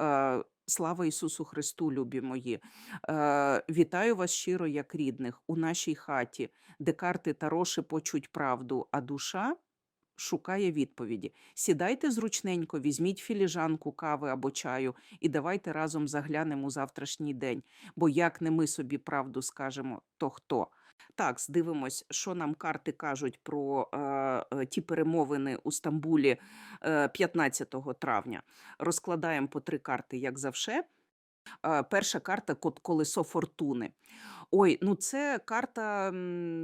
Е, Слава Ісусу Христу, любі мої! Е, Вітаю вас щиро, як рідних, у нашій хаті, де карти Таро шепочуть правду, а душа шукає відповіді. Сідайте зручненько, візьміть філіжанку кави або чаю і давайте разом заглянемо у завтрашній день. Бо як не ми собі правду скажемо, то хто? Так, здивимось, що нам карти кажуть про е, е, ті перемовини у Стамбулі е, 15 травня. Розкладаємо по три карти, як завше. Е, Перша карта колесо фортуни. Ой, ну це карта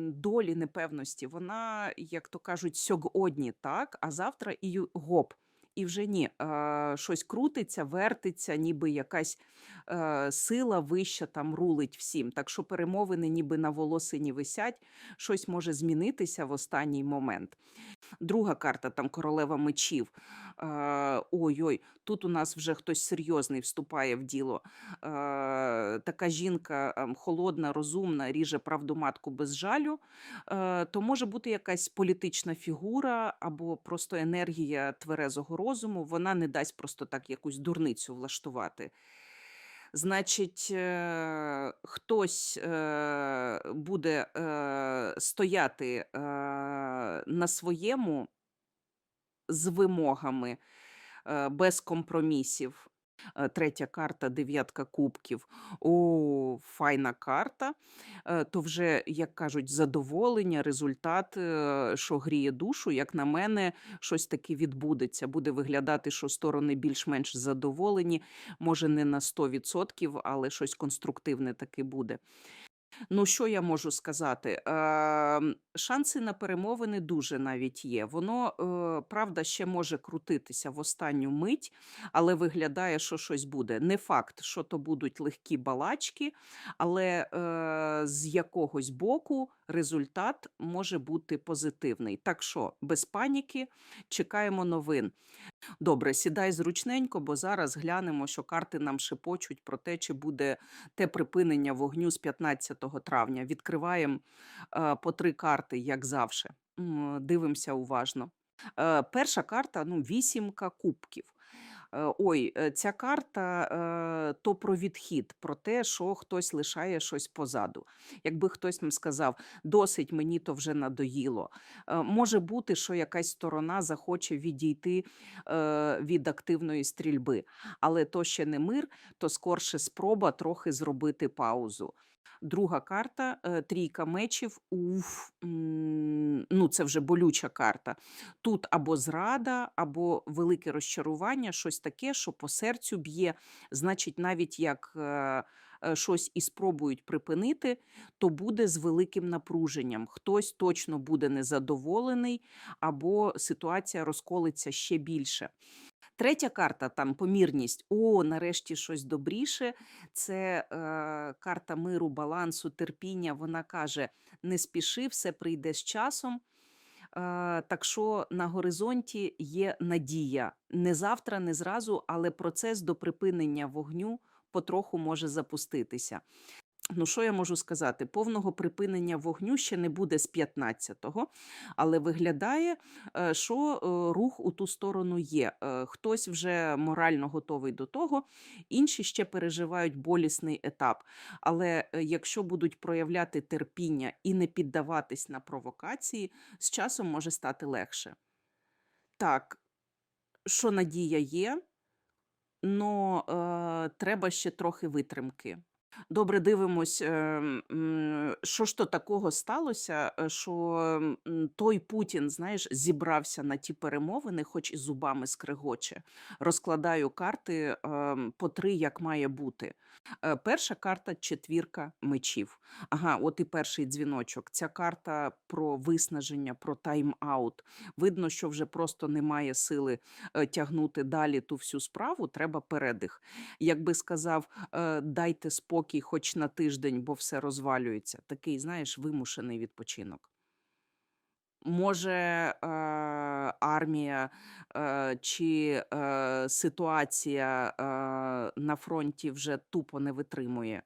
долі непевності. Вона, як то кажуть, сьогодні, так, а завтра і гоп. І вже ні, щось крутиться, вертиться, ніби якась е, сила вища там рулить всім. Так що перемовини ніби на волосині висять, щось може змінитися в останній момент. Друга карта там королева мечів. Е, Ой-ой, тут у нас вже хтось серйозний вступає в діло. Е, Така жінка ем, холодна, розумна, ріже правду матку без жалю. Е, То може бути якась політична фігура або просто енергія тверезого розуму. Вона не дасть просто так якусь дурницю влаштувати. Значить, е, хтось е, буде е, стояти на своєму з вимогами, без компромісів. Е, Третя карта дев'ятка кубків. О, файна карта. Е, То вже, як кажуть, задоволення, результат, е, що гріє душу. Як на мене, щось таке відбудеться. Буде виглядати, що сторони більш-менш задоволені. Може, не на 100%, але щось конструктивне таке буде. Ну, що я можу сказати? Е, шанси на перемовини дуже навіть є. Воно, е, правда, ще може крутитися в останню мить, але виглядає, що щось буде. Не факт, що то будуть легкі балачки, але е, з якогось боку результат може бути позитивний. Так що, без паніки, чекаємо новин. Добре, сідай зручненько, бо зараз глянемо, що карти нам шепочуть про те, чи буде те припинення вогню з 15 травня. Відкриваємо е, по три карти, як завжди. Дивимося уважно. Е, перша карта ну, вісімка кубків. Е, Ой, е, ця карта е, то про відхід, про те, що хтось лишає щось позаду. Якби хтось нам сказав, досить мені то вже надоїло. Може бути, що якась сторона захоче відійти від активної стрільби, але то ще не мир, то скорше спроба трохи зробити паузу. Друга карта е, трійка мечів. Уф, ну це вже болюча карта. Тут або зрада, або велике розчарування, щось таке, що по серцю б'є. Значить, навіть як е, е, щось і спробують припинити, то буде з великим напруженням. Хтось точно буде незадоволений, або ситуація розколиться ще більше. Третя карта там помірність. О, нарешті щось добріше. Це е, карта миру, балансу, терпіння. Вона каже: не спіши, все прийде з часом. Е, так що на горизонті є надія. Не завтра, не зразу, але процес до припинення вогню потроху може запуститися. Ну, що я можу сказати? Повного припинення вогню ще не буде з 15-го, але виглядає, е, що е, рух у ту сторону є. Е, Хтось вже морально готовий до того, інші ще переживають болісний етап. Але якщо будуть проявляти терпіння і не піддаватись на провокації, з часом може стати легше. Так, що надія є, але треба ще трохи витримки. Добре, дивимось, е, що ж то такого сталося, е, що той Путін, знаєш, зібрався на ті перемовини, хоч і зубами скрегоче. Розкладаю карти ем, по три, як має бути. Е, Перша карта четвірка мечів. Ага, от і перший дзвіночок. Ця карта про виснаження, про тайм-аут. Видно, що вже просто немає сили е, тягнути далі ту всю справу, треба передих. Якби сказав, е, дайте спокій хоч на тиждень, бо все розвалюється. Такий, знаєш, вимушений відпочинок. Може, е, армія е, чи е, ситуація е, на фронті вже тупо не витримує.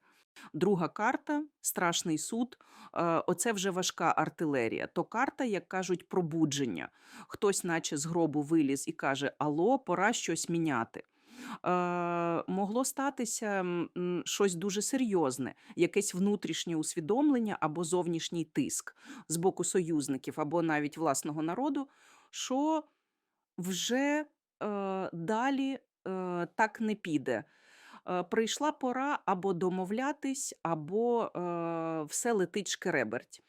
Друга карта страшний суд. е, Оце вже важка артилерія. То карта, як кажуть, пробудження. Хтось, наче з гробу виліз і каже: Алло, пора щось міняти. Е, могло статися щось дуже серйозне, якесь внутрішнє усвідомлення або зовнішній тиск з боку союзників або навіть власного народу, що вже е, далі е, так не піде. Прийшла пора або домовлятись, або все летить шкереберть.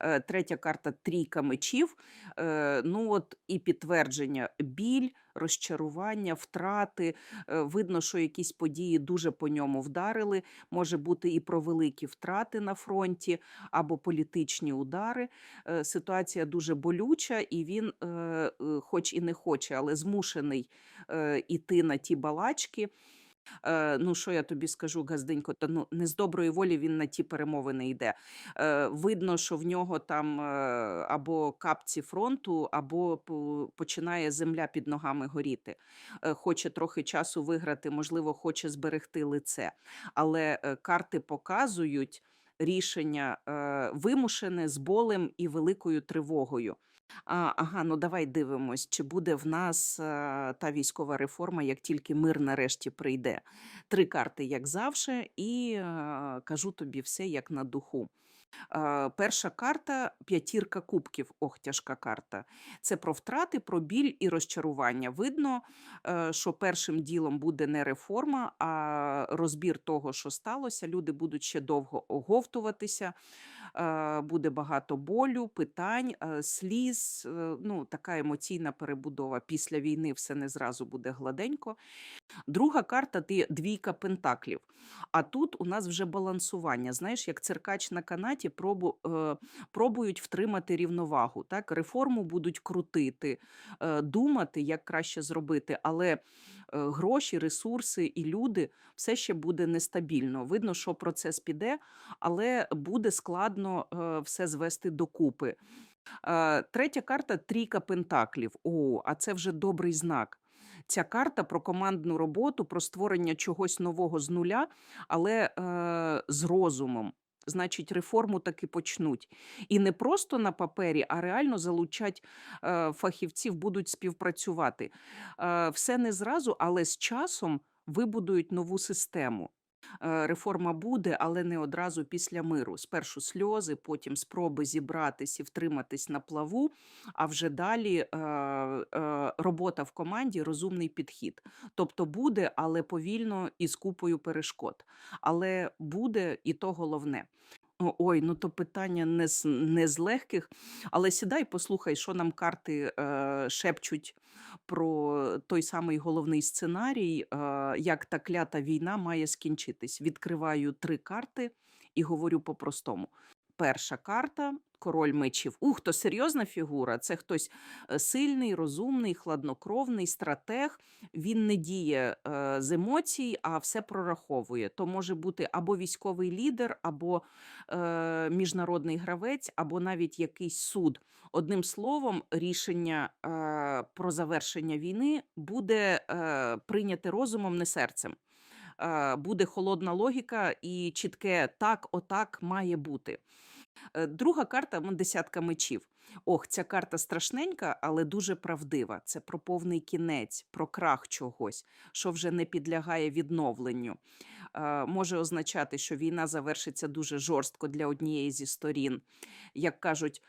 Е, Третя карта трійка мечів. Е, Ну от і підтвердження біль, розчарування, втрати. Е, Видно, що якісь події дуже по ньому вдарили. Може бути і про великі втрати на фронті або політичні удари. Ситуація дуже болюча, і він, е, хоч і не хоче, але змушений іти на ті балачки. Е, ну, що я тобі скажу, Газденько, та ну не з доброї волі він на ті перемовини йде. Е, видно, що в нього там е, або капці фронту, або по- починає земля під ногами горіти. Е, хоче трохи часу виграти, можливо, хоче зберегти лице. Але е, карти показують рішення е, вимушене з болем і великою тривогою. А, ага, ну давай дивимось, чи буде в нас е, та військова реформа, як тільки мир нарешті прийде. Три карти, як завжди, і е, кажу тобі все як на духу. Е, перша карта п'ятірка кубків. Ох, тяжка карта. Це про втрати, про біль і розчарування. Видно, е, що першим ділом буде не реформа, а розбір того, що сталося. Люди будуть ще довго оговтуватися. Буде багато болю, питань, сліз. е, Ну, така емоційна перебудова. Після війни все не зразу буде гладенько. Друга карта двійка пентаклів. А тут у нас вже балансування. Знаєш, як циркач на канаті пробу, е, пробують втримати рівновагу. Так? Реформу будуть крутити, е, думати, як краще зробити, але гроші, ресурси і люди все ще буде нестабільно. Видно, що процес піде, але буде складно е, все звести докупи. Е, Третя карта трійка пентаклів. О, а це вже добрий знак. Ця карта про командну роботу, про створення чогось нового з нуля, але е, з розумом. Значить, реформу таки почнуть. І не просто на папері, а реально залучать е, фахівців, будуть співпрацювати. Е, все не зразу, але з часом вибудують нову систему. Е, Реформа буде, але не одразу після миру. Спершу сльози, потім спроби зібратись і втриматись на плаву, а вже далі е, е, робота в команді, розумний підхід. Тобто буде, але повільно і з купою перешкод. Але буде, і то головне. Ой, ну то питання не з, не з легких, але сідай, послухай, що нам карти е, шепчуть про той самий головний сценарій, як та клята війна має скінчитись. Відкриваю три карти і говорю по-простому. Перша карта король мечів. Ух, то серйозна фігура. Це хтось е, сильний, розумний, хладнокровний, стратег. Він не діє е, з емоцій, а все прораховує. То може бути або військовий лідер, або е, міжнародний гравець, або навіть якийсь суд. Одним словом, рішення е, про завершення війни буде е, прийняте розумом, не серцем. Буде холодна логіка і чітке так, отак має бути. Е, Друга карта десятка мечів. Ох, ця карта страшненька, але дуже правдива. Це про повний кінець, про крах чогось, що вже не підлягає відновленню. Е, Може означати, що війна завершиться дуже жорстко для однієї зі сторін. Як кажуть,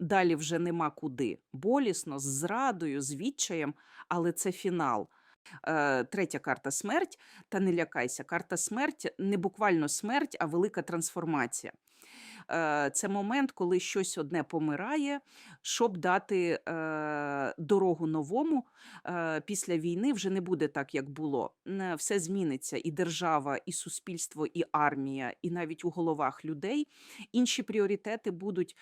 далі вже нема куди. Болісно, з зрадою, з відчаєм, але це фінал. Е, Третя карта смерть. Та не лякайся, карта смерть не буквально смерть, а велика трансформація. Е, Це момент, коли щось одне помирає, щоб дати е, дорогу новому. Е, Після війни вже не буде так, як було. Все зміниться: і держава, і суспільство, і армія, і навіть у головах людей. Інші пріоритети будуть.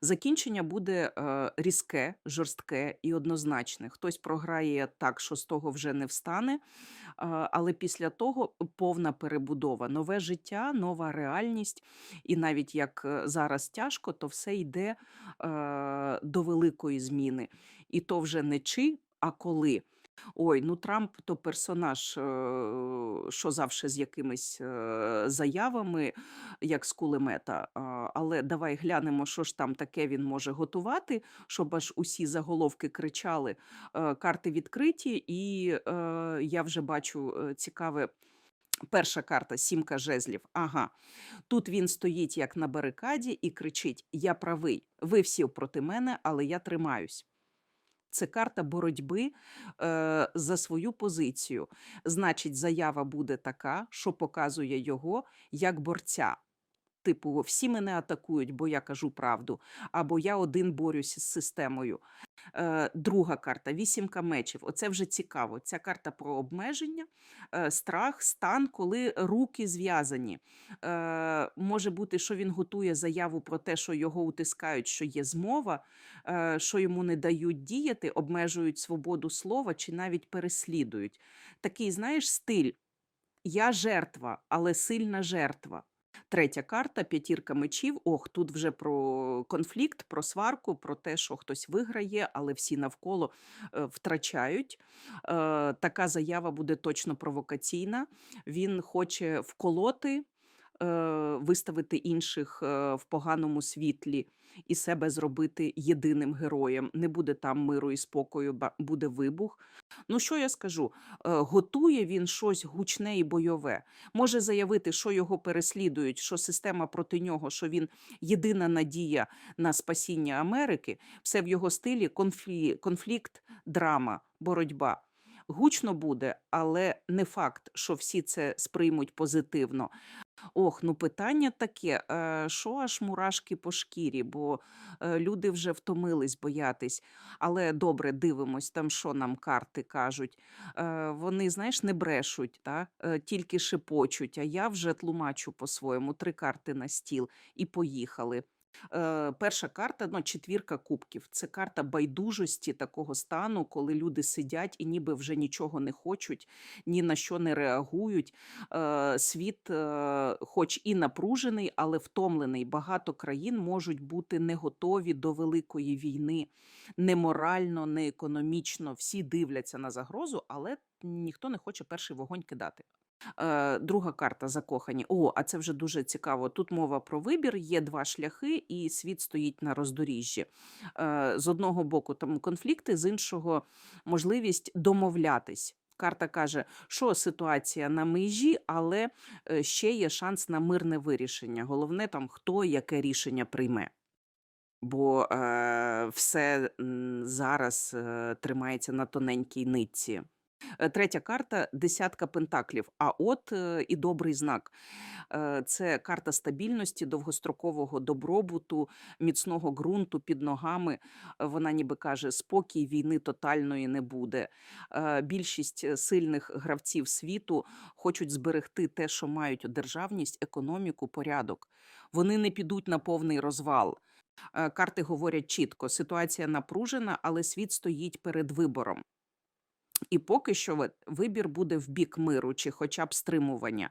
Закінчення буде різке, жорстке і однозначне. Хтось програє так, що з того вже не встане. Але після того повна перебудова, нове життя, нова реальність. І навіть як е, зараз тяжко, то все йде е, до великої зміни. І то вже не чи, а коли. Ой, ну Трамп то персонаж, е, що завше з якимись е, заявами, як з кулемета. Але давай глянемо, що ж там таке він може готувати, щоб аж усі заголовки кричали. Карти відкриті, і я вже бачу цікаве. Перша карта сімка жезлів. Ага. Тут він стоїть як на барикаді і кричить: Я правий, ви всі проти мене, але я тримаюсь. Це карта боротьби е, за свою позицію. Значить, заява буде така, що показує його як борця. Типу, всі мене атакують, бо я кажу правду, або я один борюся з системою. Е, друга карта вісімка мечів. Оце вже цікаво. Ця карта про обмеження, е, страх, стан, коли руки зв'язані. Е, може бути, що він готує заяву про те, що його утискають, що є змова, що йому не дають діяти, обмежують свободу слова чи навіть переслідують. Такий, знаєш, стиль. Я жертва, але сильна жертва. Третя карта п'ятірка мечів. Ох, тут вже про конфлікт, про сварку, про те, що хтось виграє, але всі навколо е, втрачають. Е, така заява буде точно провокаційна. Він хоче вколоти, виставити інших е, в поганому світлі і себе зробити єдиним героєм. Не буде там миру і спокою, буде вибух. Ну, що я скажу? Е, Готує він щось гучне і бойове може заявити, що його переслідують, що система проти нього, що він єдина надія на спасіння Америки. Все в його стилі конфлі... конфлікт, драма, боротьба. Гучно буде, але не факт, що всі це сприймуть позитивно. Ох, ну питання таке, е, що аж мурашки по шкірі, бо е, люди вже втомились боятись. Але добре, дивимось, там що нам карти кажуть. Е, Вони, знаєш, не брешуть, та? е, тільки шепочуть, а я вже тлумачу по-своєму три карти на стіл і поїхали. Е, перша карта, ну, четвірка кубків. Це карта байдужості такого стану, коли люди сидять і ніби вже нічого не хочуть, ні на що не реагують. Е, світ, е, хоч і напружений, але втомлений. Багато країн можуть бути не готові до великої війни, не морально, не економічно. Всі дивляться на загрозу, але ніхто не хоче перший вогонь кидати. Е, Друга карта закохані. О, а це вже дуже цікаво. Тут мова про вибір, є два шляхи, і світ стоїть на роздоріжжі. Е, З одного боку там конфлікти, з іншого можливість домовлятись. Карта каже, що ситуація на межі, але е, ще є шанс на мирне вирішення. Головне там хто яке рішення прийме. Бо е, все зараз е, тримається на тоненькій нитці. Е, Третя карта десятка пентаклів. А от і добрий знак. Е, Це карта стабільності, довгострокового добробуту, міцного ґрунту під ногами. Вона ніби каже, спокій війни тотальної не буде. Е, Більшість е, сильних гравців світу хочуть зберегти те, що мають державність, економіку, порядок. Вони не підуть на повний розвал. Е, Карти говорять чітко: ситуація напружена, але світ стоїть перед вибором. І поки що вибір буде в бік миру чи хоча б стримування.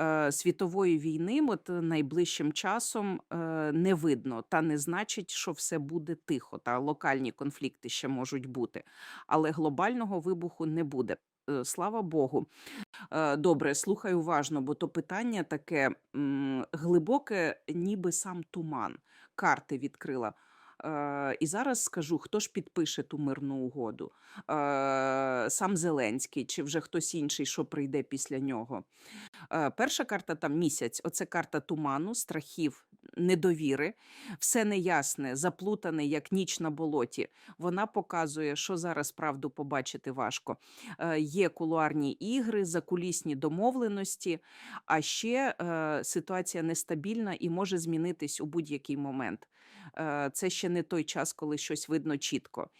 Е, Світової війни от е, найближчим часом е, не видно, та не значить, що все буде тихо. Та локальні конфлікти ще можуть бути, але глобального вибуху не буде. Е, Слава Богу. Е, Добре, слухай уважно, бо то питання таке м, глибоке, ніби сам туман. Карти відкрила. Е, І зараз скажу, хто ж підпише ту мирну угоду? Е, Сам Зеленський чи вже хтось інший, що прийде після нього. Е, Перша карта там місяць. Оце карта туману, страхів, недовіри. Все неясне, заплутане, як ніч на болоті. Вона показує, що зараз правду побачити важко. Е, Є кулуарні ігри, закулісні домовленості, а ще е, ситуація нестабільна і може змінитись у будь-який момент. Е, Це ще не той час, коли щось видно чітко.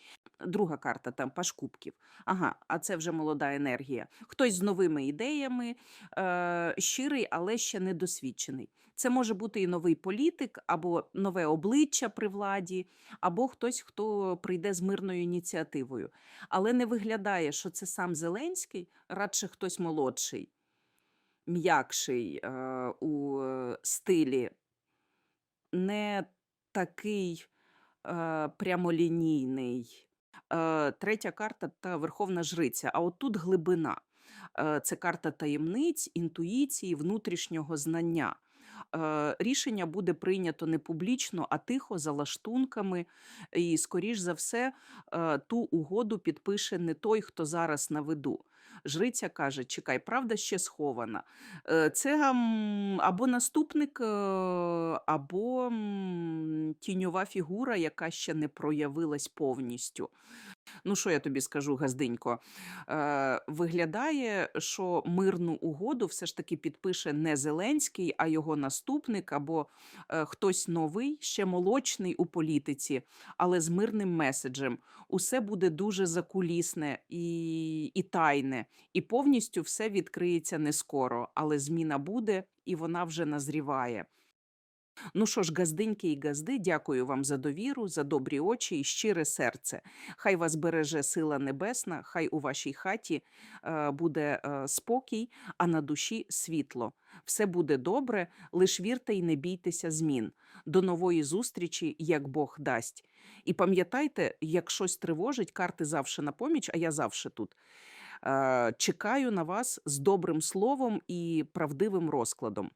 Друга карта там паш кубків. Ага, а це вже молода енергія. Хтось з новими ідеями, щирий, але ще недосвідчений. Це може бути і новий політик, або нове обличчя при владі, або хтось, хто прийде з мирною ініціативою. Але не виглядає, що це сам Зеленський, радше хтось молодший, м'якший е, у е, стилі, не такий е, прямолінійний. Третя карта та Верховна Жриця. А от тут глибина. Це карта таємниць, інтуїції, внутрішнього знання. Е, Рішення буде прийнято не публічно, а тихо, за лаштунками. І, скоріш за все, е, ту угоду підпише не той, хто зараз на виду. Жриця каже: чекай, правда ще схована. Е, Це або наступник, або тіньова фігура, яка ще не проявилась повністю. Ну, що я тобі скажу, Газденько? Е, виглядає, що мирну угоду все ж таки підпише не Зеленський, а його наступник або е, хтось новий, ще молочний у політиці, але з мирним меседжем. Усе буде дуже закулісне і, і тайне, і повністю все відкриється не скоро, але зміна буде і вона вже назріває. Ну що ж, газдиньки і газди, дякую вам за довіру, за добрі очі і щире серце. Хай вас береже сила небесна, хай у вашій хаті е, буде е, спокій, а на душі світло. Все буде добре, лиш вірте і не бійтеся змін. До нової зустрічі, як Бог дасть. І пам'ятайте, як щось тривожить, карти завше на поміч, а я завше тут. Е, чекаю на вас з добрим словом і правдивим розкладом.